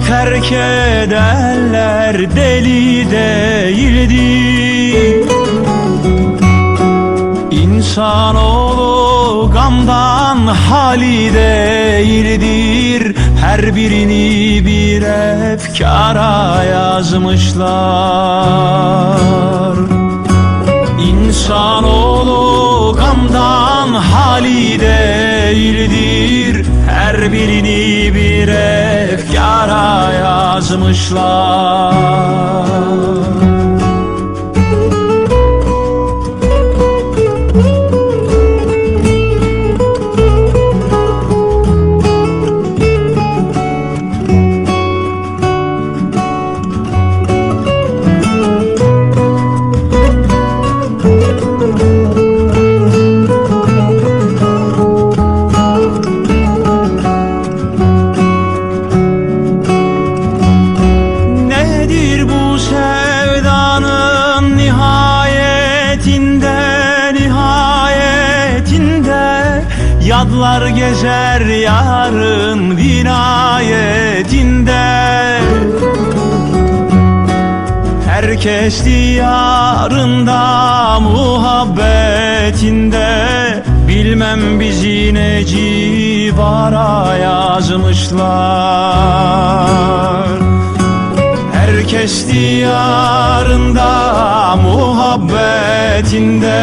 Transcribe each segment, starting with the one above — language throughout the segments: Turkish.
terk edenler deli değildi. İnsanoğlu gamdan hali değildir. Her birini bir efkara yazmışlar. İnsanoğlu gamdan hali değildir. Her birini bir efkara yazmışlar Yadlar gezer yarın vinayetinde. Herkes diyarında muhabbetinde. Bilmem bizi ne civara yazmışlar Herkes diyarında muhabbetinde.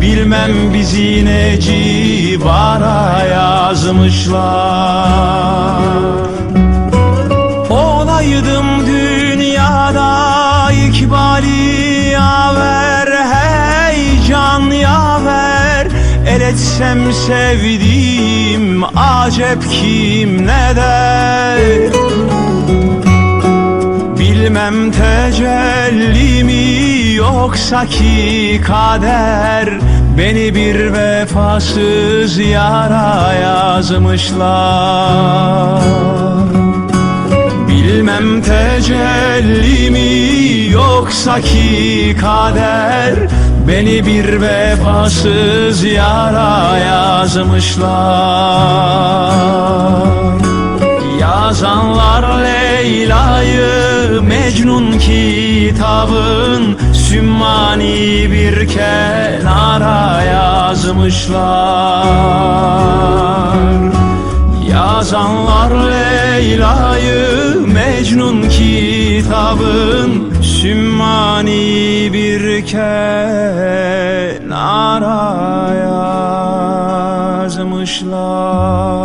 Bilmem bizi ne civara yazmışlar. Olaydım dünyada ikbali yaver Heyecan yaver. El etsem sevdiğim acep kim ne der Bilmem tecelli mi yoksa ki kader. Beni bir vefasız yara yazmışlar. Bilmem tecelli mi yoksa ki kader. Beni bir vefasız yara yazmışlar Yazanlar Leyla'yı Mecnun kitabın Sümmani bir kenara yazmışlar. Yazanlar Leyla'yı Mecnun kitabın Sümmani bir kenara yazmışlar